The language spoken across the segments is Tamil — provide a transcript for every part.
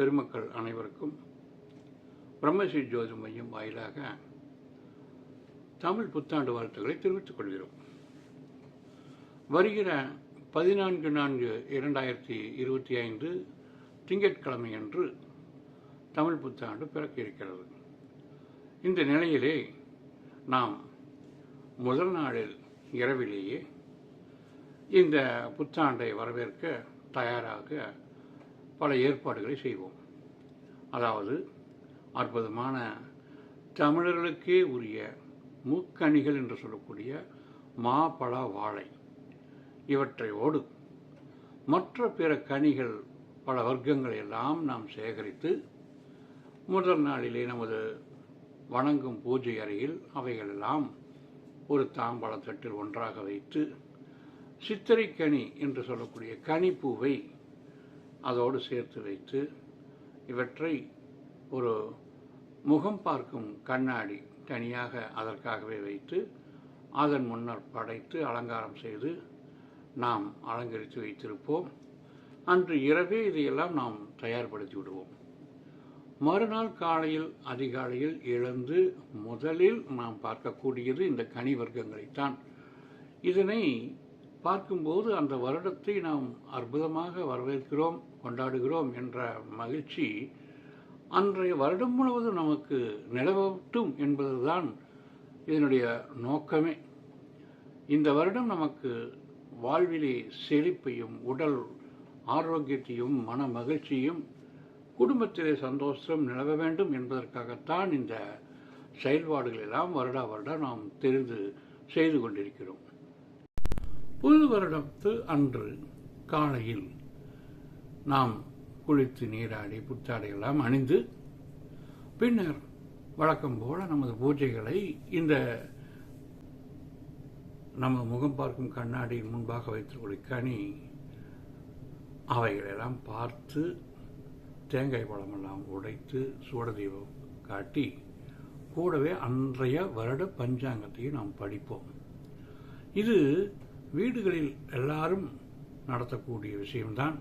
பெருமக்கள் அனைவருக்கும் பிரம்மஸ்ரீ ஜோதி மையம் வாயிலாக தமிழ் புத்தாண்டு வாழ்த்துக்களை தெரிவித்துக் கொள்கிறோம். வருகிற பதினான்கு நான்கு இரண்டாயிரத்தி இருபத்தி ஐந்து திங்கட்கிழமை அன்று தமிழ் புத்தாண்டு பிறக்க இருக்கிறது. இந்த நிலையிலே நாம் முதல் நாளில் இரவிலேயே இந்த புத்தாண்டை வரவேற்க தயாராக பல ஏற்பாடுகளை செய்வோம். அதாவது அற்புதமான தமிழர்களுக்கே உரிய மூக்கணிகள் என்று சொல்லக்கூடிய மாப்பழ வாழை இவற்றையோடு மற்ற பிற கனிகள் பல வர்க்கங்களை எல்லாம் நாம் சேகரித்து முதல் நாளிலே நமது வணங்கும் பூஜை அறையில் அவைகளெல்லாம் ஒரு தாம்பாளத்தட்டில் ஒன்றாக வைத்து சித்திரை கனி என்று சொல்லக்கூடிய கனிப்பூவை அதோடு சேர்த்து வைத்து இவற்றை ஒரு முகம் பார்க்கும் கண்ணாடி தனியாக அதற்காகவே வைத்து அதன் முன்னர் படைத்து அலங்காரம் செய்து நாம் அலங்கரித்து வைத்திருப்போம். அன்று இரவே இதையெல்லாம் நாம் தயார்படுத்தி விடுவோம். மறுநாள் காலையில் அதிகாலையில் எழுந்து முதலில் நாம் பார்க்கக்கூடியது இந்த கனி வர்க்கங்களைத்தான் இதனை பார்க்கும்போது அந்த வருடத்தை நாம் அற்புதமாக வரவேற்கிறோம் கொண்டாடுகிறோம் என்ற மகிழ்ச்சி அன்றைய வருடம் முழுவதும் நமக்கு நிலவட்டும் என்பதுதான் இதனுடைய நோக்கமே. இந்த வருடம் நமக்கு வாழ்விலே செழிப்பையும் உடல் ஆரோக்கியத்தையும் மன மகிழ்ச்சியும் குடும்பத்திலே சந்தோஷம் நிலவ வேண்டும் என்பதற்காகத்தான் இந்த செயல்பாடுகளெல்லாம் வருடா வருடம் நாம் தெரிந்து செய்து கொண்டிருக்கிறோம். புது வருடத்து அன்று காலையில் நாம் குளித்து நீராடி புத்தாடையெல்லாம் அணிந்து பின்னர் வழக்கம் போல நமது பூஜைகளை இந்த நமது முகம் பார்க்கும் கண்ணாடியின் முன்பாக வைத்திருக்கூடிய கனி அவைகளெல்லாம் பார்த்து தேங்காய் பழமெல்லாம் உடைத்து சூடதீபம் காட்டி கூடவே அன்றைய வருட பஞ்சாங்கத்தையும் நாம் படிப்போம். இது வீடுகளில் எல்லாரும் நடத்தக்கூடிய விஷயம்தான்.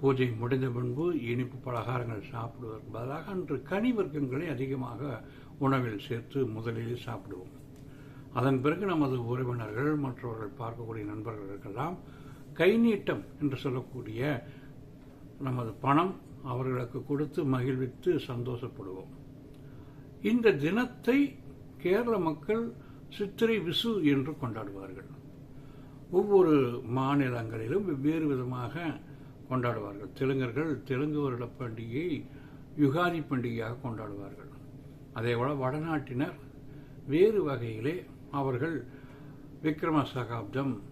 பூஜை முடிந்த பின்பு இனிப்பு பலகாரங்கள் சாப்பிடுவதற்கு பதிலாக அன்று கனி வர்க்கங்களை அதிகமாக உணவில் சேர்த்து முதலில் சாப்பிடுவோம். அதன் பிறகு நமது உறவினர்கள் மற்றவர்கள் பார்க்கக்கூடிய நண்பர்களுக்கெல்லாம் கை நீட்டம் என்று சொல்லக்கூடிய நமது பணம் அவர்களுக்கு கொடுத்து மகிழ்வித்து சந்தோஷப்படுவோம். இந்த தினத்தை கேரள மக்கள் சித்திரை விசு என்று கொண்டாடுவார்கள். ஒவ்வொரு மாநிலங்களிலும் வெவ்வேறு விதமாக கொண்டாடுவார்கள். தெலுங்கர்கள் தெலுங்கு வருட பண்டிகையை யுகாதி பண்டிகையாக கொண்டாடுவார்கள். அதேபோல வடநாட்டினர் வேறு வகையிலே அவர்கள் விக்ரம சகாப்தம்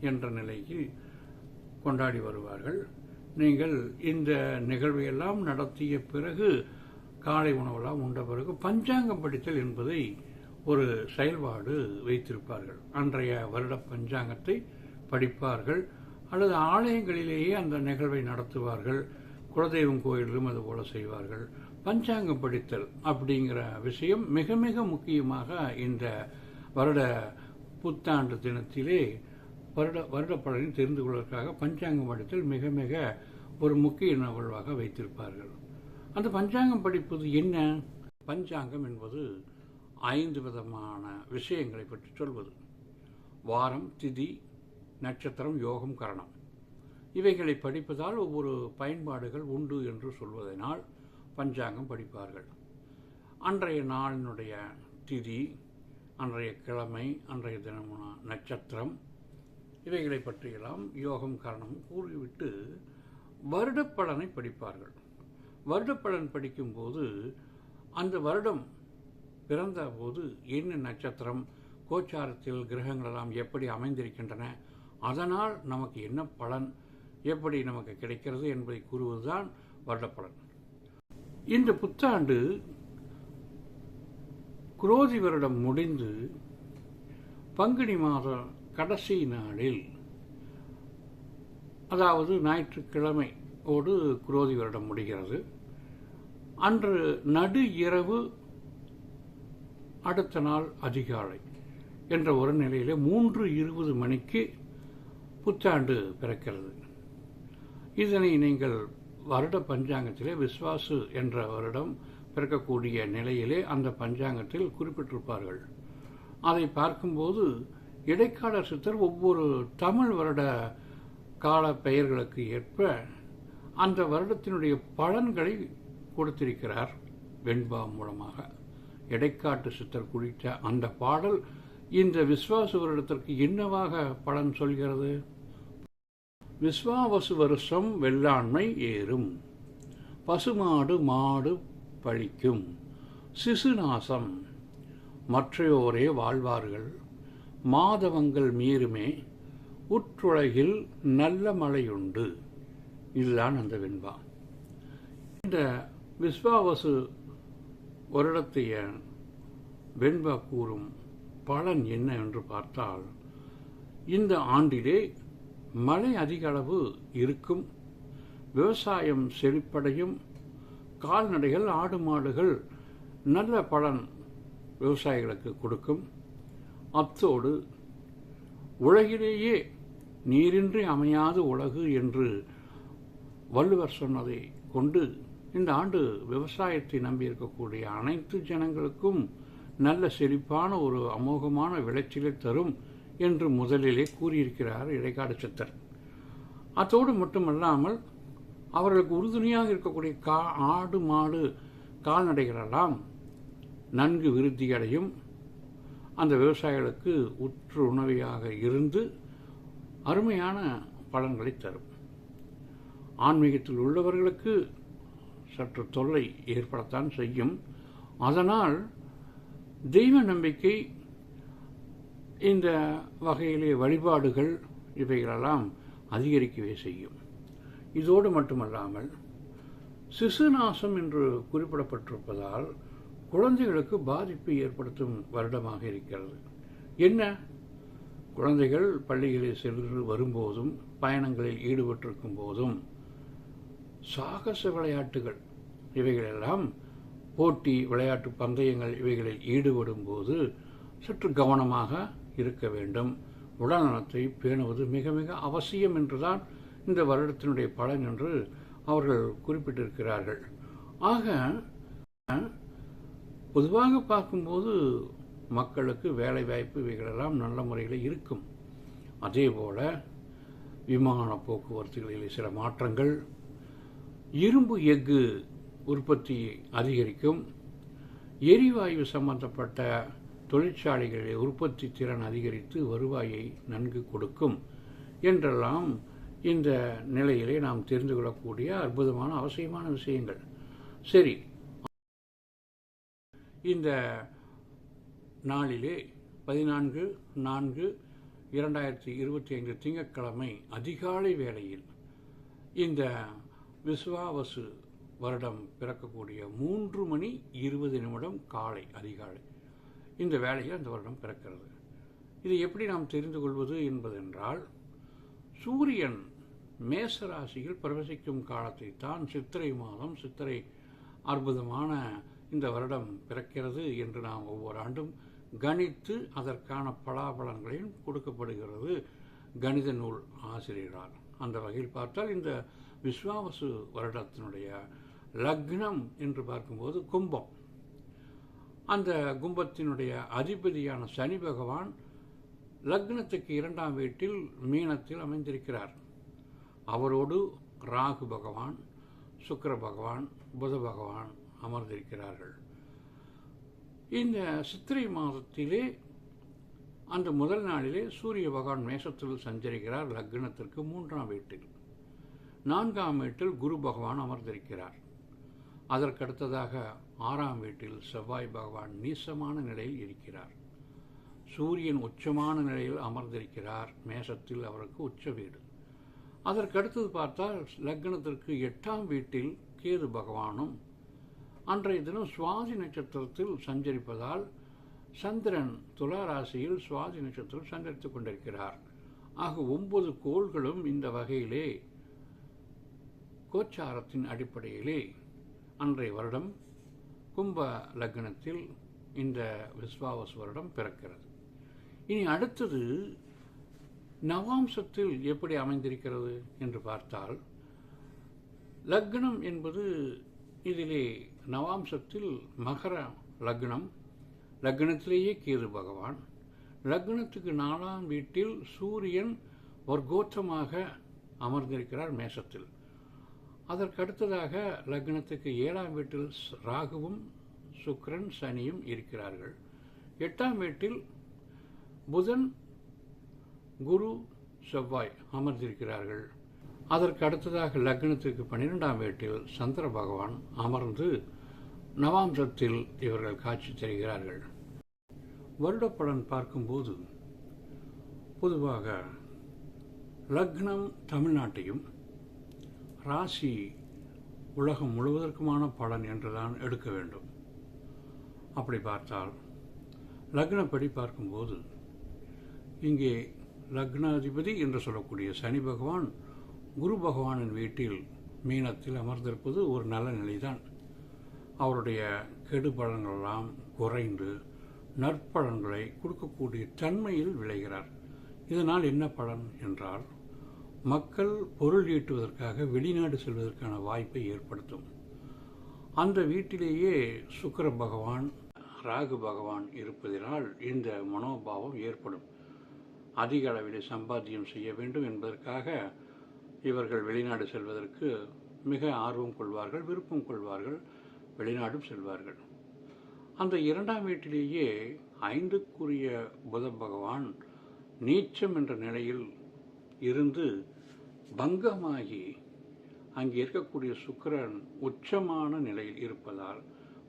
என்ற நிலையில் கொண்டாடி வருவார்கள். நீங்கள் இந்த நிகழ்வையெல்லாம் நடத்திய பிறகு காலை உணவெல்லாம் உண்ட பிறகு பஞ்சாங்கம் படித்தல் என்பதை ஒரு செயல்பாடு வைத்திருப்பார்கள். அன்றைய வருட பஞ்சாங்கத்தை படிப்பார்கள். அல்லது ஆலயங்களிலேயே அந்த நிகழ்வை நடத்துவார்கள். குலதெய்வம் கோயிலிலும் அது போல செய்வார்கள். பஞ்சாங்கம் படித்தல் அப்படிங்கிற விஷயம் மிக மிக முக்கியமாக இந்த வருட புத்தாண்டு தினத்திலே வருட வருட பலனை தெரிந்து கொள்வதற்காக பஞ்சாங்கம் படித்தல் மிக மிக ஒரு முக்கிய நிகழ்வாக வைத்திருப்பார்கள். அந்த பஞ்சாங்கம் படிப்பது என்ன? பஞ்சாங்கம் என்பது ஐந்து விதமான விஷயங்களை பற்றி சொல்வது. வாரம் திதி நட்சத்திரம் யோகம் கரணம். இவைகளை படிப்பதால் ஒவ்வொரு பயன்பாடுகள் உண்டு என்று சொல்வதனால் பஞ்சாங்கம் படிப்பார்கள். அன்றைய நாளினுடைய திதி அன்றைய கிழமை அன்றைய தினமான நட்சத்திரம் இவைகளை பற்றியெல்லாம் யோகம் காரணம் கூறிவிட்டு வருடப்பலனை படிப்பார்கள். வருடப்பலன் படிக்கும்போது அந்த வருடம் பிறந்த போது என்ன நட்சத்திரம் கோச்சாரத்தில் கிரகங்கள் எல்லாம் எப்படி அமைந்திருக்கின்றன அதனால் நமக்கு என்ன பலன் எப்படி நமக்கு கிடைக்கிறது என்பதை கூறுவதுதான் வருடப்பலன். இந்த புத்தாண்டு குரோதி வருடம் முடிந்து பங்குனி மாத கடைசி நாளில் அதாவது ஞாயிற்றுக்கிழமை ஓடு குரோதி வருடம் முடிகிறது. அன்று நடு இரவு அடுத்த நாள் அதிகாலை என்ற ஒரு நிலையிலே மூன்று இருபது மணிக்கு புத்தாண்டு பிறக்கிறது. இதனை நீங்கள் வருட பஞ்சாங்கத்திலே விஸ்வாசு என்ற வருடம் பிறக்கக்கூடிய நிலையிலே அந்த பஞ்சாங்கத்தில் குறிப்பிட்டிருப்பார்கள். அதை பார்க்கும்போது இடைக்கால சித்தர் ஒவ்வொரு தமிழ் வருட கால பெயர்களுக்கு ஏற்ப அந்த வருடத்தினுடைய பலன்களை கொடுத்திருக்கிறார் வெண்பா மூலமாக. இடைக்காட்டு சித்தர் குறித்த அந்த பாடல் இந்த விஸ்வாசுவரிடத்திற்கு என்னவாக பலன் சொல்கிறது? விஸ்வாவசு வருஷம் வெள்ளாண்மை ஏறும். பசுமாடு மாடு பழிக்கும். சிசுநாசம். மற்றையோரே வாழ்வார்கள். மாதவங்கள் மீறுமே. உற்றுலகில் நல்ல மழையுண்டு. இதுதான் அந்த வெண்பா. இந்த விஸ்வாவசு வருடத்தைய வெண்பா கூறும் பலன் என்ன என்று பார்த்தால் இந்த ஆண்டிலே மழை அதிக அளவு இருக்கும். விவசாயம் செழிப்படையும். கால்நடைகள் ஆடு மாடுகள் நல்ல பலன் விவசாயிகளுக்கு கொடுக்கும். அத்தோடு உலகிலேயே நீரின்றி அமையாது உலகு என்று வள்ளுவர் சொன்னதை கொண்டு இந்த ஆண்டு விவசாயத்தை நம்பியிருக்கக்கூடிய அனைத்து ஜனங்களுக்கும் நல்ல செழிப்பான ஒரு அமோகமான விளைச்சலை தரும் என்று முதலிலே கூறியிருக்கிறார் இடைக்காடு சித்தர். அத்தோடு மட்டுமல்லாமல் அவர்களுக்கு உறுதுணையாக இருக்கக்கூடிய கா ஆடு மாடு கால்நடைகளெல்லாம் நன்கு விருத்தியடையும். அந்த விவசாயிகளுக்கு உற்று உணவியாக இருந்து அருமையான பலன்களை தரும். ஆன்மீகத்தில் உள்ளவர்களுக்கு சற்று தொல்லை ஏற்படத்தான் செய்யும். அதனால் தெய்வ நம்பிக்கை இந்த வகையிலே வழிபாடுகள் இவைகளெல்லாம் அதிகரிக்கவே செய்யும். இதோடு மட்டுமல்லாமல் சிசுநாசம் என்று குறிப்பிடப்பட்டிருப்பதால் குழந்தைகளுக்கு பாதிப்பு ஏற்படுத்தும் வருடமாக இருக்கிறது. என்ன? குழந்தைகள் பள்ளிகளில் சென்று வரும்போதும் பயணங்களில் ஈடுபட்டிருக்கும் போதும் சாகச விளையாட்டுகள் இவைகளெல்லாம் போட்டி விளையாட்டு பந்தயங்கள் இவைகளில் ஈடுபடும் போது சற்று கவனமாக இருக்க வேண்டும். உடல்நலத்தை பேணுவது மிக மிக அவசியம் என்றுதான் இந்த வருடத்தினுடைய பலன் என்று அவர்கள் குறிப்பிட்டிருக்கிறார்கள். ஆக பொதுவாக பார்க்கும்போது மக்களுக்கு வேலை வாய்ப்பு இவைகளெல்லாம் நல்ல முறையில் இருக்கும். அதே போல் விமான போக்குவரத்துகளில் சில மாற்றங்கள் இரும்பு எஃகு உற்பத்தி அதிகரிக்கும். எரிவாயு சம்பந்தப்பட்ட தொழிற்சாலைகளில் உற்பத்தி திறன் அதிகரித்து வருவாயை நன்கு கொடுக்கும் என்றெல்லாம் இந்த நிலையிலே நாம் தெரிந்து கொள்ளக்கூடிய அற்புதமான அவசியமான விஷயங்கள். சரி. இந்த நாளிலே பதினான்கு நான்கு இரண்டாயிரத்தி இருபத்தி ஐந்து திங்கட்கிழமை அதிகாலை வேளையில் இந்த விஸ்வாவசு வருடம் பிறக்கக்கூடிய மூன்று மணி இருபது நிமிடம் காலை அதிகாலை. இந்த வேலையில் அந்த வருடம் பிறக்கிறது. இதை எப்படி நாம் தெரிந்து கொள்வது என்பதென்றால் சூரியன் மேச ராசியில் பிரவசிக்கும் காலத்தை தான் சித்திரை மாதம் சித்திரை அற்புதமான இந்த வருடம் பிறக்கிறது என்று நாம் ஒவ்வொரு ஆண்டும் கணித்து அதற்கான பலாபலன்களையும் கொடுக்கப்படுகிறது கணித நூல் ஆசிரியரால். அந்த வகையில் பார்த்தால் இந்த விஸ்வாவசு வருடத்தினுடைய லக்னம் என்று பார்க்கும்போது கும்பம். அந்த கும்பத்தினுடைய அதிபதியான சனி பகவான் லக்னத்துக்கு இரண்டாம் வீட்டில் மீனத்தில் அமைந்திருக்கிறார். அவரோடு ராகு பகவான் சுக்கர பகவான் புத பகவான் அமர்ந்திருக்கிறார்கள். இந்த சித்திரை மாதத்திலே அந்த முதல் நாளிலே சூரிய பகவான் மேஷத்தில் சஞ்சரிக்கிறார் லக்னத்திற்கு மூன்றாம் வீட்டில். நான்காம் வீட்டில் குரு பகவான் அமர்ந்திருக்கிறார். அதற்கடுத்ததாக ஆறாம் வீட்டில் செவ்வாய் பகவான் நீசமான நிலையில் இருக்கிறார். சூரியன் உச்சமான நிலையில் அமர்ந்திருக்கிறார். மேசத்தில் அவருக்கு உச்ச வீடு. அதற்கடுத்தது பார்த்தால் லக்னத்திற்கு எட்டாம் வீட்டில் கேது பகவானும் அன்றைய தினம் சுவாதி நட்சத்திரத்தில் சஞ்சரிப்பதால் சந்திரன் துலா ராசியில் சுவாதி நட்சத்திரம் சஞ்சரித்துக் கொண்டிருக்கிறார். ஆக ஒன்பது கோள்களும் இந்த வகையிலே கோச்சாரத்தின் அடிப்படையிலே அன்றைய வருடம் கும்ப லக்னத்தில் இந்த விஸ்வாவஸ் வருடம் பிறக்கிறது. இனி அடுத்தது நவாம்சத்தில் எப்படி அமைந்திருக்கிறது என்று பார்த்தால் லக்னம் என்பது இதிலே நவாம்சத்தில் மகர லக்னம் லக்னத்திலேயே கேது பகவான் லக்னத்துக்கு நாலாம் வீட்டில் சூரியன் வர்க்கோத்தமாக அமர்ந்திருக்கிறார் மேசத்தில். அதற்கு அடுத்ததாக லக்னத்துக்கு ஏழாம் வீட்டில் ஸ்- ராகுவும் சுக்ரன் சனியும் இருக்கிறார்கள். எட்டாம் வீட்டில் புதன் குரு செவ்வாய் அமர்ந்திருக்கிறார்கள். அதற்கு அடுத்ததாக லக்னத்திற்கு பன்னிரெண்டாம் வீட்டில் சந்திர பகவான் அமர்ந்து நவாம்சத்தில் இவர்கள் காட்சி தருகிறார்கள். வருடப்படன் பார்க்கும்போது பொதுவாக லக்னம் தமிழ்நாட்டையும் ராசி உலகம் முழுவதற்குமான பலன் என்றுதான் எடுக்க வேண்டும். அப்படி பார்த்தால் லக்னப்படி பார்க்கும்போது இங்கே லக்னாதிபதி என்று சொல்லக்கூடிய சனி பகவான் குரு பகவானின் வீட்டில் மீனத்தில் அமர்ந்திருப்பது ஒரு நல்ல நிலைதான். அவருடைய கெடு பலன்களெல்லாம் குறைந்து நற்பலன்களை கொடுக்கக்கூடிய தன்மையில் விளைகிறார். இதனால் என்ன பலன் என்றால் மக்கள் பொருள் ஈட்டுவதற்காக வெளிநாடு செல்வதற்கான வாய்ப்பை ஏற்படுத்தும். அந்த வீட்டிலேயே சுக்கர பகவான் ராகு பகவான் இருப்பதினால் இந்த மனோபாவம் ஏற்படும். அதிக அளவில் சம்பாத்தியம் செய்ய வேண்டும் என்பதற்காக இவர்கள் வெளிநாடு செல்வதற்கு மிக ஆர்வம் கொள்வார்கள் விருப்பம் கொள்வார்கள் வெளிநாடும் செல்வார்கள். அந்த இரண்டாம் வீட்டிலேயே ஐந்துக்குரிய புத பகவான் நீச்சம் என்ற நிலையில் இருந்து பங்கமாகி அங்கே இருக்கக்கூடிய சுக்கரன் உச்சமான நிலையில் இருப்பதால்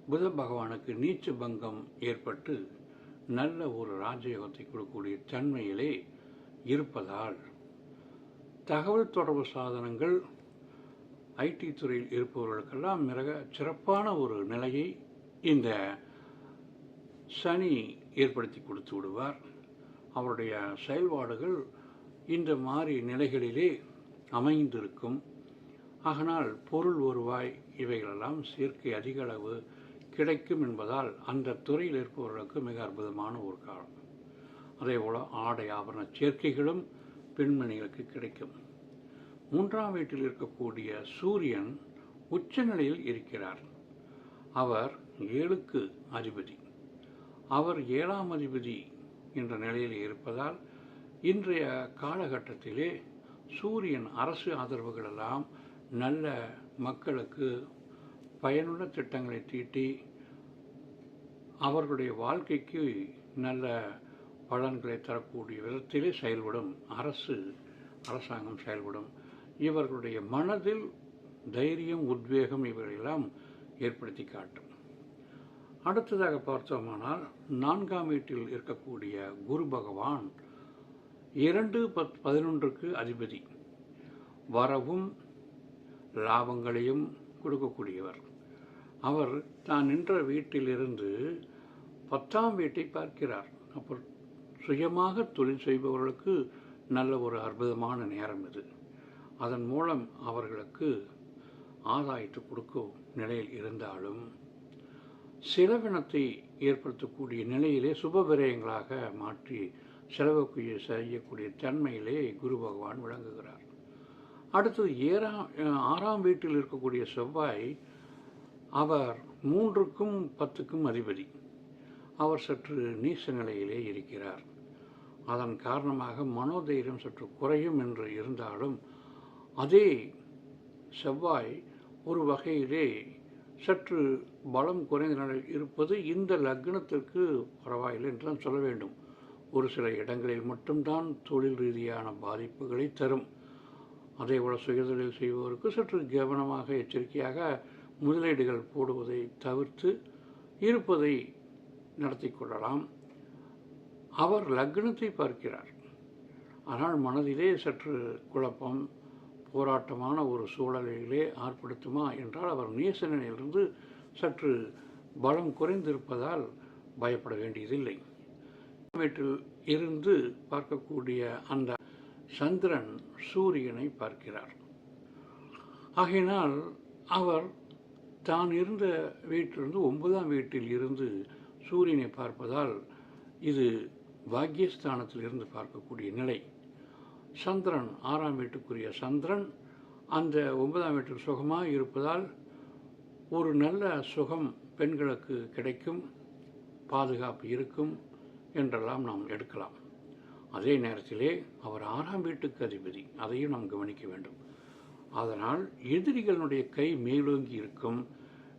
புத பகவானுக்கு நீச்ச பங்கம் ஏற்பட்டு நல்ல ஒரு ராஜயோகத்தை கொடுக்கக்கூடிய தன்மையிலே இருப்பதால் தகவல் தொடர்பு சாதனங்கள் ஐடி துறையில் இருப்பவர்களுக்கெல்லாம் மிக சிறப்பான ஒரு நிலையை இந்த சனி ஏற்படுத்தி கொடுத்து விடுவார். அவருடைய செயல்பாடுகள் இந்த மாதிரி நிலைகளிலே அமைந்திருக்கும். ஆகனால் பொருள் வருவாய் இவைகளெல்லாம் சேர்க்கை அதிக அளவு கிடைக்கும் என்பதால் அந்த துறையில் இருப்பவர்களுக்கு மிக அற்புதமான ஒரு காலம். அதே போல் ஆடை ஆபரண சேர்க்கைகளும் பெண்மணிகளுக்கு கிடைக்கும். மூன்றாம் வீட்டில் இருக்கக்கூடிய சூரியன் உச்சநிலையில் இருக்கிறார். அவர் ஏழுக்கு அதிபதி. அவர் ஏழாம் அதிபதி என்ற நிலையில் இருப்பதால் இன்றைய காலகட்டத்திலே சூரியன் அரசு ஆதரவுகளெல்லாம் நல்ல மக்களுக்கு பயனுள்ள திட்டங்களை தீட்டி அவர்களுடைய வாழ்க்கைக்கு நல்ல பலன்களை தரக்கூடிய விதத்திலே செயல்படும் அரசு அரசாங்கம் செயல்படும். இவர்களுடைய மனதில் தைரியம் உத்வேகம் இவர்களெல்லாம் ஏற்படுத்தி காட்டும். அடுத்ததாக பார்த்தோமானால் நான்காம் வீட்டில் இருக்கக்கூடிய குரு பகவான் இரண்டு பத் பதினொன்றுக்கு அதிபதி. வரவும் லாபங்களையும் கொடுக்கக்கூடியவர். அவர் தான் நின்ற வீட்டிலிருந்து பத்தாம் வீட்டை பார்க்கிறார். அப்போ சுயமாக தொழில் செய்பவர்களுக்கு நல்ல ஒரு அற்புதமான நேரம் இது. அதன் மூலம் அவர்களுக்கு ஆதாயத்தை கொடுக்கும் நிலையில் இருந்தாலும் செலவினத்தை ஏற்படுத்தக்கூடிய நிலையிலே சுப விரயங்களாக மாற்றி செலவுக்கு செய்யக்கூடிய தன்மையிலே குரு பகவான் விளங்குகிறார். அடுத்தது ஏறாம் ஆறாம் வீட்டில் இருக்கக்கூடிய செவ்வாய் அவர் மூன்றுக்கும் பத்துக்கும் அதிபதி. அவர் சற்று நீச நிலையிலே இருக்கிறார். அதன் காரணமாக மனோதைரியம் சற்று குறையும் என்று இருந்தாலும் அதே செவ்வாய் ஒரு வகையிலே சற்று பலம் குறைந்த நிலையில் இருப்பது இந்த லக்னத்திற்கு பரவாயில்லை என்று சொல்ல வேண்டும். ஒரு சில இடங்களில் மட்டும்தான் தொழில் ரீதியான பாதிப்புகளை தரும். அதே போல சுயதொழில் செய்பவருக்கு சற்று கவனமாக எச்சரிக்கையாக முதலீடுகள் போடுவதை தவிர்த்து இருப்பதை நடத்தி கொள்ளலாம். அவர் லக்னத்தை பார்க்கிறார். ஆனால் மனதிலே சற்று குழப்பம் போராட்டமான ஒரு சூழலிலே ஆர்ப்படுத்துமா என்றால் அவர் நேசனிலிருந்து சற்று பலம் குறைந்திருப்பதால் பயப்பட வேண்டியதில்லை. வீட்டில் இருந்து பார்க்கக்கூடிய அந்த சந்திரன் சூரியனை பார்க்கிறார். ஆகையினால் அவர் தான் இருந்த வீட்டிலிருந்து ஒன்பதாம் வீட்டில் இருந்து சூரியனை பார்ப்பதால் இது பாக்கியஸ்தானத்தில் இருந்து பார்க்கக்கூடிய நிலை. சந்திரன் ஆறாம் வீட்டுக்குரிய சந்திரன் அந்த ஒன்பதாம் வீட்டில் சுகமாக இருப்பதால் ஒரு நல்ல சுகம் பெண்களுக்கு கிடைக்கும் பாதுகாப்பு இருக்கும் என்றெல்லாம் நாம் எடுக்கலாம். அதே நேரத்திலே அவர் ஆறாம் வீட்டுக்கு அதிபதி. அதையும் நாம் கவனிக்க வேண்டும். அதனால் எதிரிகளுடைய கை மேலோங்கி இருக்கும்.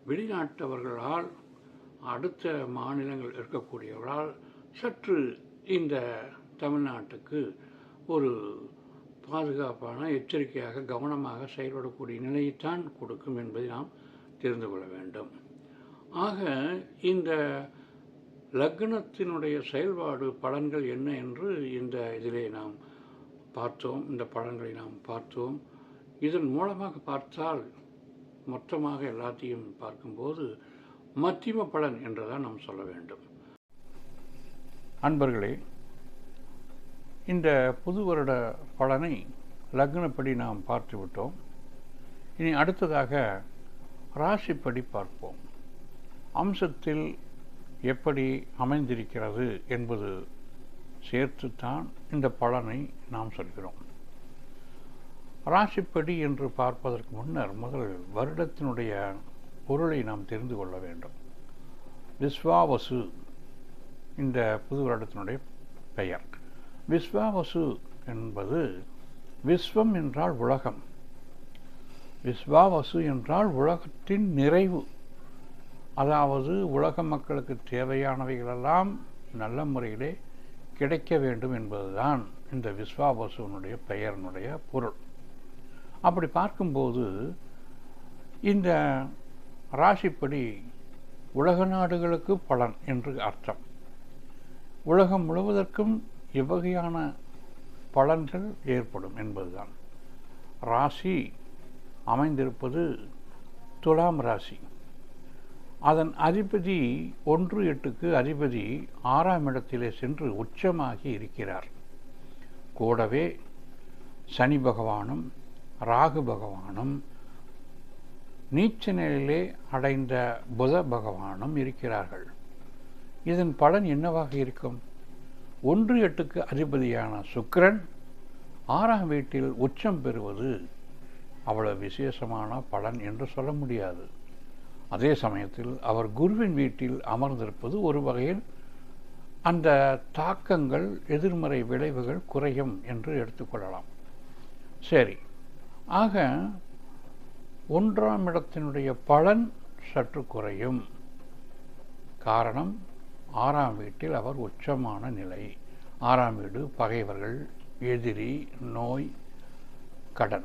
வெளிநாட்டவர்களால் அடுத்த மாநிலங்கள் இருக்கக்கூடியவர்களால் சற்று இந்த தமிழ்நாட்டுக்கு ஒரு பாதுகாப்பான எச்சரிக்கையாக கவனமாக செயல்படக்கூடிய நிலையைத்தான் கொடுக்கும் என்பதை நாம் தெரிந்து கொள்ள வேண்டும். ஆக இந்த லக்னத்தினுடைய செயல்பாடு பலன்கள் என்ன என்று இந்த இதிலே நாம் பார்த்தோம். இந்த பலன்களை நாம் பார்த்தோம். இதன் மூலமாக பார்த்தால் மொத்தமாக எல்லாத்தையும் பார்க்கும்போது மத்தியம பலன் என்றுதான் நாம் சொல்ல வேண்டும். அன்பர்களே இந்த புது வருட பலனை லக்னப்படி நாம் பார்த்து விட்டோம் இனி அடுத்ததாக ராசிப்படி பார்ப்போம். அம்சத்தில் எப்படி அமைந்திருக்கிறது என்பது சேர்த்துத்தான் இந்த பலனை நாம் சொல்கிறோம். ராசிப்படி என்று பார்ப்பதற்கு முன்னர் முதல் வருடத்தினுடைய பொருளை நாம் தெரிந்து கொள்ள வேண்டும். விஸ்வாவசு இந்த புது வருடத்தினுடைய பெயர். விஸ்வாவசு என்பது விஸ்வம் என்றால் உலகம். விஸ்வாவசு என்றால் உலகத்தின் நிறைவு. அதாவது உலக மக்களுக்கு தேவையானவைகளெல்லாம் நல்ல முறையிலே கிடைக்க வேண்டும் என்பதுதான் இந்த விஸ்வாபசுவனுடைய பெயரினுடைய பொருள். அப்படி பார்க்கும்போது இந்த ராசிப்படி உலக நாடுகளுக்கு பலன் என்று அர்த்தம். உலகம் முழுவதற்கும் எவ்வகையான பலன்கள் ஏற்படும் என்பதுதான். ராசி அமைந்திருப்பது துலாம் ராசி. அதன் அதிபதி ஒன்று எட்டுக்கு அதிபதி ஆறாம் இடத்திலே சென்று உச்சமாகி இருக்கிறார். கூடவே சனி பகவானும் ராகு பகவானும் நீச்ச நிலையிலே அடைந்த புத பகவானும் இருக்கிறார்கள். இதன் பலன் என்னவாக இருக்கும்? ஒன்று எட்டுக்கு அதிபதியான சுக்கரன் ஆறாம் வீட்டில் உச்சம் பெறுவது அவ்வளவு விசேஷமான பலன் என்று சொல்ல முடியாது. அதே சமயத்தில் அவர் குருவின் வீட்டில் அமர்ந்திருப்பது ஒரு வகையில் அந்த தாக்கங்கள் எதிர்மறை விளைவுகள் குறையும் என்று எடுத்துக்கொள்ளலாம் சரி. ஆக ஒன்றாம் இடத்தினுடைய பலன் சற்று குறையும். காரணம் ஆறாம் வீட்டில் அவர் உச்சமான நிலை. ஆறாம் வீடு பகைவர்கள் எதிரி நோய் கடன்.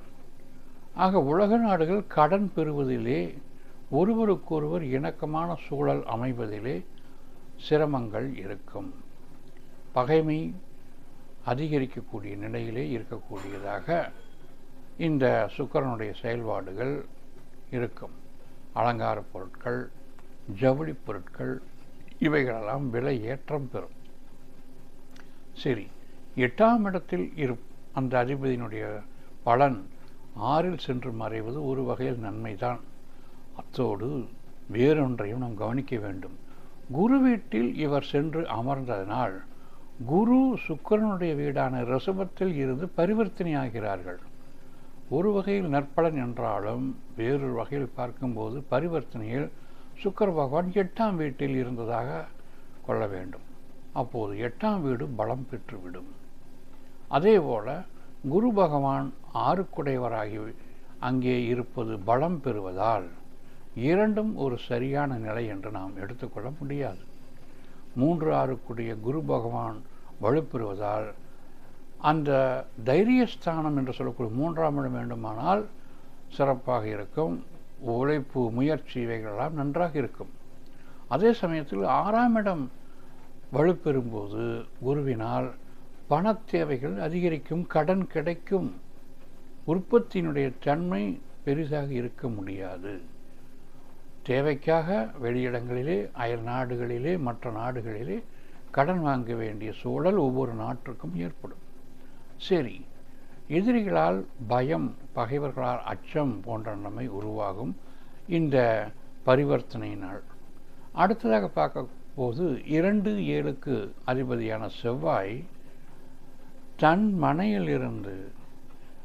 ஆக உலக நாடுகள் கடன் பெறுவதிலே ஒருவருக்கொருவர் இணக்கமான சூழல் அமைவதிலே சிரமங்கள் இருக்கும். பகைமை அதிகரிக்கக்கூடிய நிலையிலே இருக்கக்கூடியதாக இந்த சுக்கரனுடைய செயல்பாடுகள் இருக்கும். அலங்கார பொருட்கள் ஜவுளி பொருட்கள் இவைகளெல்லாம் விலை ஏற்றம் பெறும். சரி எட்டாம் இடத்தில் இரு அந்த அதிபதியினுடைய பலன் ஆறில் சென்று மறைவது ஒரு வகையில் நன்மைதான். அத்தோடு வேறொன்றையும் நாம் கவனிக்க வேண்டும். குரு வீட்டில் இவர் சென்று அமர்ந்ததனால் குரு சுக்கரனுடைய வீடான ரிசபத்தில் இருந்து பரிவர்த்தனை ஆகிறார்கள். ஒரு வகையில் நற்பலன் என்றாலும் வேறொரு வகையில் பார்க்கும்போது பரிவர்த்தனையில் சுக்கர பகவான் எட்டாம் வீட்டில் இருந்ததாக கொள்ள வேண்டும். அப்போது எட்டாம் வீடு பலம் பெற்றுவிடும். அதே போல குரு பகவான் ஆறுக்குடையவராகி அங்கே இருப்பது பலம் பெறுவதால் இரண்டும் ஒரு சரியான நிலை என்று நாம் எடுத்துக்கொள்ள முடியாது. மூன்று ஆறுக்குரிய குரு பகவான் வலுப்பெறுவதால் அந்த தைரியஸ்தானம் என்று சொல்லக்கூடிய மூன்றாம் இடம் வேண்டுமானால் சிறப்பாக இருக்கும். உழைப்பு முயற்சி இவைகளெல்லாம் நன்றாக இருக்கும். அதே சமயத்தில் ஆறாம் இடம் வலுப்பெறும்போது குருவினால் பண தேவைகள் அதிகரிக்கும் கடன் கிடைக்கும். உற்பத்தியினுடைய தன்மை பெரிதாக இருக்க முடியாது. தேவைக்காக வெளியிடங்களிலே அயல் நாடுகளிலே மற்ற நாடுகளிலே கடன் வாங்க வேண்டிய சூழல் ஒவ்வொரு நாட்டிற்கும் ஏற்படும். சரி எதிரிகளால் பயம் பகைவர்களால் அச்சம் போன்ற நிலைமை உருவாகும் இந்த பரிவர்த்தனையினால். அடுத்ததாக பார்க்க போது இரண்டு ஏழுக்கு அதிபதியான செவ்வாய் தன் மனையிலிருந்து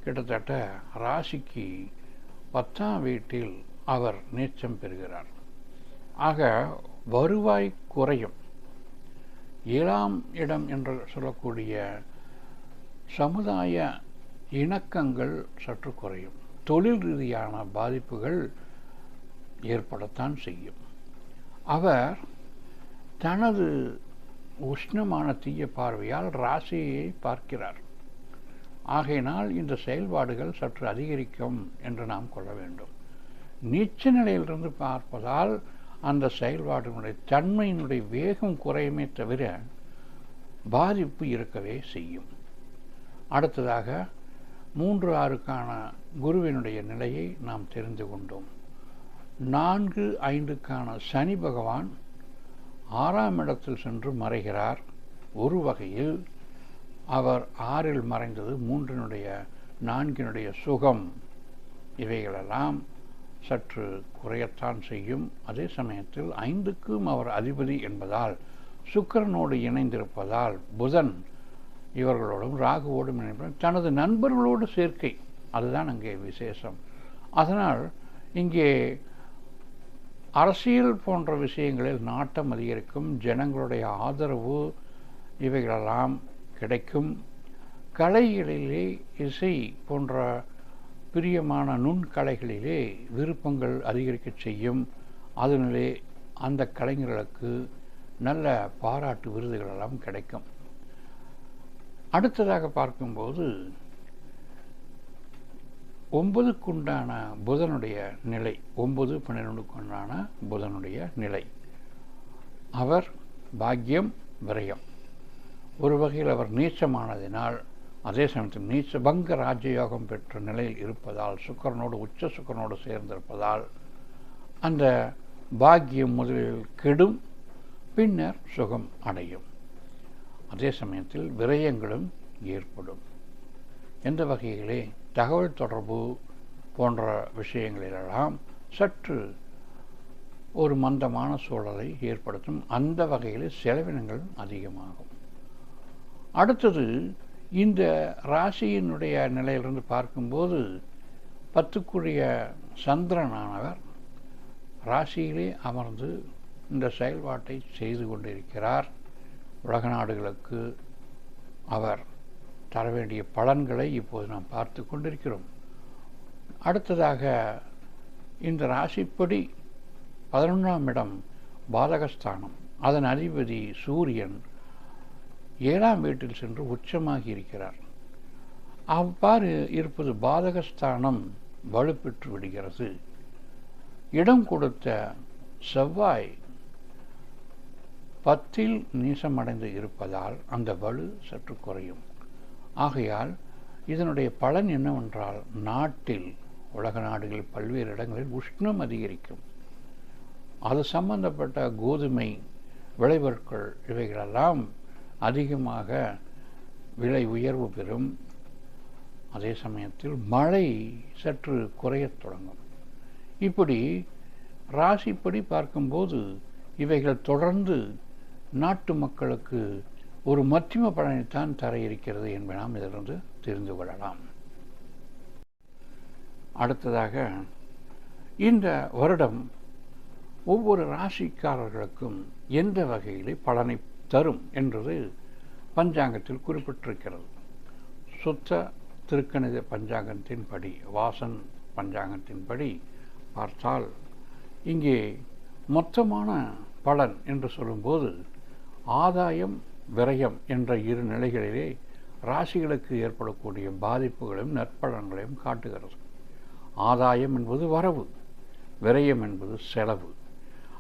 கிட்டத்தட்ட ராசிக்கு பத்தாம் வீட்டில் அவர் நீச்சம் பெறுகிறார். ஆக வருவாய் குறையும். ஏழாம் இடம் என்று சொல்லக்கூடிய சமுதாய இணக்கங்கள் சற்று குறையும். தொழில் ரீதியான பாதிப்புகள் ஏற்படத்தான் செய்யும். அவர் தனது உஷ்ணமான தீய பார்வையால் ராசியை பார்க்கிறார். ஆகையினால் இந்த செயல்பாடுகள் சற்று அதிகரிக்கும் என்று நாம் கொள்ள வேண்டும். நீச்ச நிலையிலிருந்து பார்ப்பதால் அந்த செயல்பாடுகளுடைய தன்மையினுடைய வேகம் குறையுமே தவிர பாதிப்பு இருக்கவே செய்யும். அடுத்ததாக மூன்று ஆறுக்கான குருவினுடைய நிலையை நாம் தெரிந்து கொண்டோம். நான்கு ஐந்துக்கான சனி பகவான் ஆறாம் இடத்தில் சென்று மறைகிறார். ஒரு வகையில் அவர் ஆறில் மறைந்தது மூன்றினுடைய நான்கினுடைய சுகம். இவைகளெல்லாம் சற்று குறையத்தான் செய்யும். அதே சமயத்தில் ஐந்துக்கும் அவர் அதிபதி என்பதால் சுக்கரனோடு இணைந்திருப்பதால் புதன் இவர்களோடும் ராகுவோடும் இணைப்பதால் தனது நண்பர்களோடு சேர்க்கை. அதுதான் அங்கே விசேஷம். அதனால் இங்கே அரசியல் போன்ற விஷயங்களில் நாட்டம் அதிகரிக்கும் ஜனங்களுடைய ஆதரவு இவைகளெல்லாம் கிடைக்கும். கலைகளிலே இசை போன்ற பிரியமான நுண்கலைகளிலே விருப்பங்கள் அதிகரிக்க செய்யும். அதனாலே அந்த கலைஞர்களுக்கு நல்ல பாராட்டு விருதுகளெல்லாம் கிடைக்கும். அடுத்ததாக பார்க்கும்போது ஒன்பதுக்குண்டான புதனுடைய நிலை ஒன்பது பன்னிரெண்டுக்குண்டான புதனுடைய நிலை. அவர் பாக்கியம் விரயம். ஒரு வகையில் அவர் நீச்சமானதினால் அதே சமயத்தில் நீச்ச பங்க ராஜயோகம் பெற்ற நிலையில் இருப்பதால் சுக்கரனோடு உச்ச சுக்கரனோடு சேர்ந்திருப்பதால் அந்த பாக்கியம் முதலில் கெடும் பின்னர் சுகம் அடையும். அதே சமயத்தில் விரயங்களும் ஏற்படும். எந்த வகையிலே தகவல் தொடர்பு போன்ற விஷயங்களிலெல்லாம் சற்று ஒரு மந்தமான சூழலை ஏற்படுத்தும் அந்த வகையில் செலவினங்கள் அதிகமாகும். அடுத்தது இந்த ராசியினுடைய நிலையிலிருந்து பார்க்கும்போது பத்துக்குரிய சந்திரனானவர் ராசியிலே அமர்ந்து இந்த செயல்பாட்டை செய்து கொண்டிருக்கிறார். உலக நாடுகளுக்கு அவர் தர வேண்டிய பலன்களை இப்போது நாம் பார்த்து கொண்டிருக்கிறோம். அடுத்ததாக இந்த ராசிப்படி பதினொன்றாம் இடம் பாதகஸ்தானம். அதன் அதிபதி சூரியன் ஏழாம் வீட்டில் சென்று உச்சமாகி இருக்கிறார். அவ்வாறு இருப்பது பாதகஸ்தானம் வலுப்பெற்று விடுகிறது. இடம் கொடுத்த செவ்வாய் பத்தில் நீசமடைந்து இருப்பதால் அந்த வலு சற்று குறையும். ஆகையால் இதனுடைய பலன் என்னவென்றால் நாட்டில் உலக நாடுகளில் பல்வேறு இடங்களில் உஷ்ணம் அதிகரிக்கும். அது சம்பந்தப்பட்ட கோதுமை விளைபொருட்கள் இவைகளெல்லாம் அதிகமாக விலை உயர்வு பெறும். அதே சமயத்தில் மழை சற்று குறையத் தொடங்கும். இப்படி ராசிப்படி பார்க்கும்போது இவைகள் தொடர்ந்து நாட்டு மக்களுக்கு ஒரு மத்தியம பலனைத்தான் தர இருக்கிறது என்பதை நாம் இதிலிருந்து தெரிந்து கொள்ளலாம். அடுத்ததாக இந்த வருடம் ஒவ்வொரு ராசிக்காரர்களுக்கும் எந்த வகையிலே பலனை தரும் என்றது பஞ்சாங்கத்தில் குறிப்பிட்டிருக்கிறது. சுத்த திருக்கணித பஞ்சாங்கத்தின்படி வாசன் பஞ்சாங்கத்தின்படி பார்த்தால் இங்கே மொத்தமான பலன் என்று சொல்லும்போது ஆதாயம் விரயம் என்ற இரு நிலைகளிலே ராசிகளுக்கு ஏற்படக்கூடிய பாதிப்புகளையும் நற்பலன்களையும் காட்டுகிறது. ஆதாயம் என்பது வரவு விரயம் என்பது செலவு.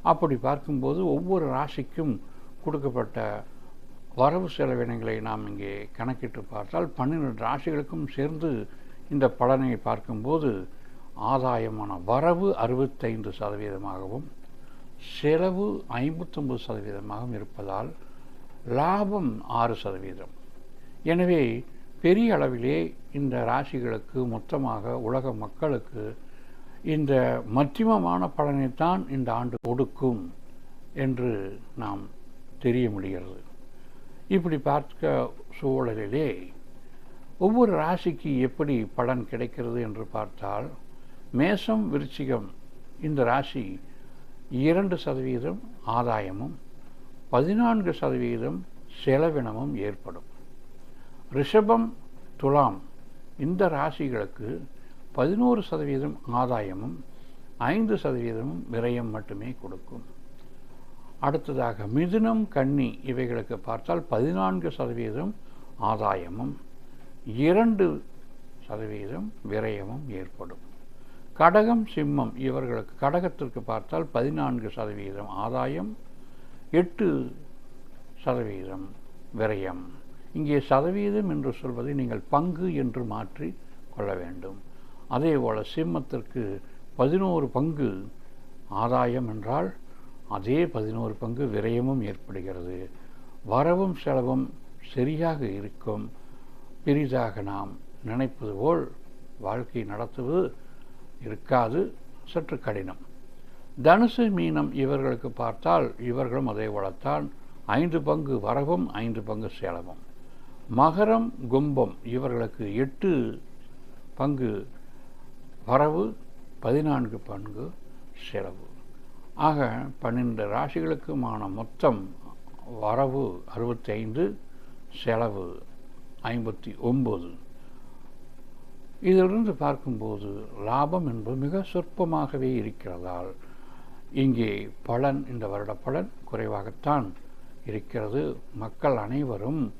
அப்படி பார்க்கும்போது ஒவ்வொரு ராசிக்கும் கொடுக்கப்பட்ட வரவு செலவினங்களை நாம் இங்கே கணக்கிட்டு பார்த்தால் பன்னிரெண்டு ராசிகளுக்கும் சேர்ந்து இந்த பலனை பார்க்கும்போது ஆதாயமான வரவு அறுபத்தைந்து சதவீதமாகவும் செலவு ஐம்பத்தொம்பது சதவீதமாகவும் இருப்பதால் லாபம் ஆறு சதவீதம். எனவே பெரிய அளவிலே இந்த ராசிகளுக்கு மொத்தமாக உலக மக்களுக்கு இந்த மத்தியமமான பலனைத்தான் இந்த ஆண்டு கொடுக்கும் என்று நாம் தெரிய முடிகிறது இப்படி பார்க்க சூழலிலே ஒவ்வொரு ராசிக்கு எப்படி பலன் கிடைக்கிறது என்று பார்த்தால் மேசம் விருச்சிகம் இந்த ராசி இரண்டு சதவீதம் ஆதாயமும் பதினான்கு சதவீதம் செலவினமும் ஏற்படும். ரிஷபம் துலாம் இந்த ராசிகளுக்கு பதினோரு சதவீதம் ஆதாயமும் ஐந்து சதவீதமும் விரயம் மட்டுமே கொடுக்கும். அடுத்ததாக மிதுனம் கன்னி இவைகளுக்கு பார்த்தால் பதினான்கு சதவீதம் ஆதாயமும் இரண்டு சதவீதம் விரயமும் ஏற்படும். கடகம் சிம்மம் இவர்களுக்கு கடகத்திற்கு பார்த்தால் பதினான்கு சதவீதம் ஆதாயம் எட்டு சதவீதம் விரயம். இங்கே சதவீதம் என்று சொல்வதை நீங்கள் பங்கு என்று மாற்றி கொள்ள வேண்டும். அதே போல் சிம்மத்திற்கு பதினோரு பங்கு ஆதாயம் என்றால் அதே பதினோரு பங்கு விரயமும் ஏற்படுகிறது. வரவும் செலவும் சரியாக இருக்கும். பெரிதாக நாம் நினைப்பது போல் வாழ்க்கை நடத்துவது இருக்காது சற்று கடினம். தனுசு மீனம் இவர்களுக்கு பார்த்தால் இவர்களும் அதே போலத்தான் ஐந்து பங்கு வரவும் ஐந்து பங்கு செலவும். மகரம் கும்பம் இவர்களுக்கு எட்டு பங்கு வரவு பதினான்கு பங்கு செலவு. ஆக பன்னெண்டு ராசிகளுக்குமான மொத்தம் வரவு அறுபத்தைந்து செலவு ஐம்பத்தி ஒம்பது. இதிலிருந்து பார்க்கும்போது லாபம் என்பது மிக சொற்பமாகவே இருக்கிறதால் இங்கே பலன் இந்த வருட பலன் குறைவாகத்தான் இருக்கிறது. மக்கள் அனைவரும்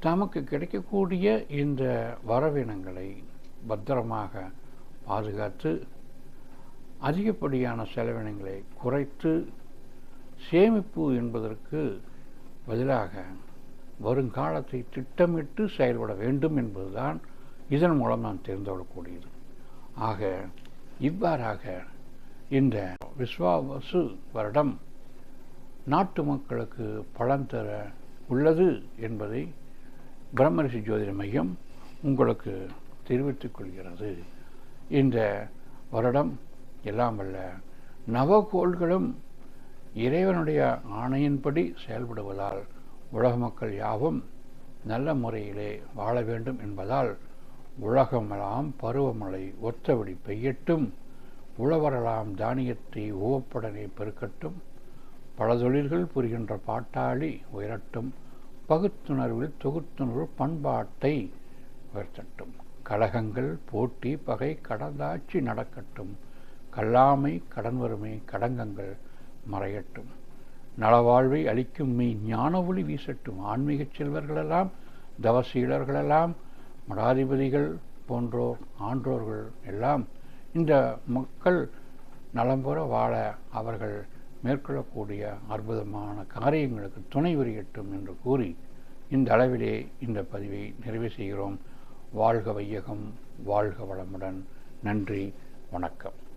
தமக்கு கிடைக்கக்கூடிய இந்த வரவினங்களை பத்திரமாக பாதுகாத்து அதிகப்படியான செலவினங்களை குறைத்து சேமிப்பு என்பதற்கு பதிலாக வருங்காலத்தை திட்டமிட்டு செயல்பட வேண்டும் என்பதுதான் இதன் மூலம் நான் தெரிந்து கொள்ளக்கூடியது ஆக இவ்வாறாக இந்த விஸ்வாவசு வருடம் நாட்டு மக்களுக்கு பலன் தர உள்ளது என்பதை பிரம்மரிஷி ஜோதிட மையம் உங்களுக்கு தெரிவித்துக் கொள்கிறது. இந்த வருடம் எல்லாம் அல்ல. நவகோள்களும் இறைவனுடைய ஆணையின்படி செயல்படுவதால் உலக மக்கள் யாவும் நல்ல முறையிலே வாழ வேண்டும் என்பதால் உலகமெல்லாம் பருவமழை ஒத்தபடி பெய்யட்டும் உழவரலாம் தானியத்தை உவப்படனை பெருக்கட்டும் பல தொழில்கள் புரிகின்ற பாட்டாளி உயரட்டும் பகுத்துணர்வில் தொகுத்துணர்வு பண்பாட்டை உயர்த்தட்டும் கழகங்கள் போட்டி பகை கடந்தாட்சி நடக்கட்டும் கல்லாமை கடன் வறுமை கடங்கங்கள் மறையட்டும். நலவாழ்வை அளிக்கும் மெய் ஞான ஒளி வீசட்டும். ஆன்மீகச் செல்வர்களெல்லாம் தவசீலர்களெல்லாம் மடாதிபதிகள் போன்றோர் ஆன்றோர்கள் எல்லாம் இந்த மக்கள் நலம் பெற வாழ அவர்கள் மேற்கொள்ளக்கூடிய அற்புதமான காரியங்களுக்கு துணை புரியட்டும் என்று கூறி இந்த அளவிலே இந்த பதிவை நிறைவு செய்கிறோம். வாழ்க வையகம் வாழ்க வளமுடன். நன்றி வணக்கம்.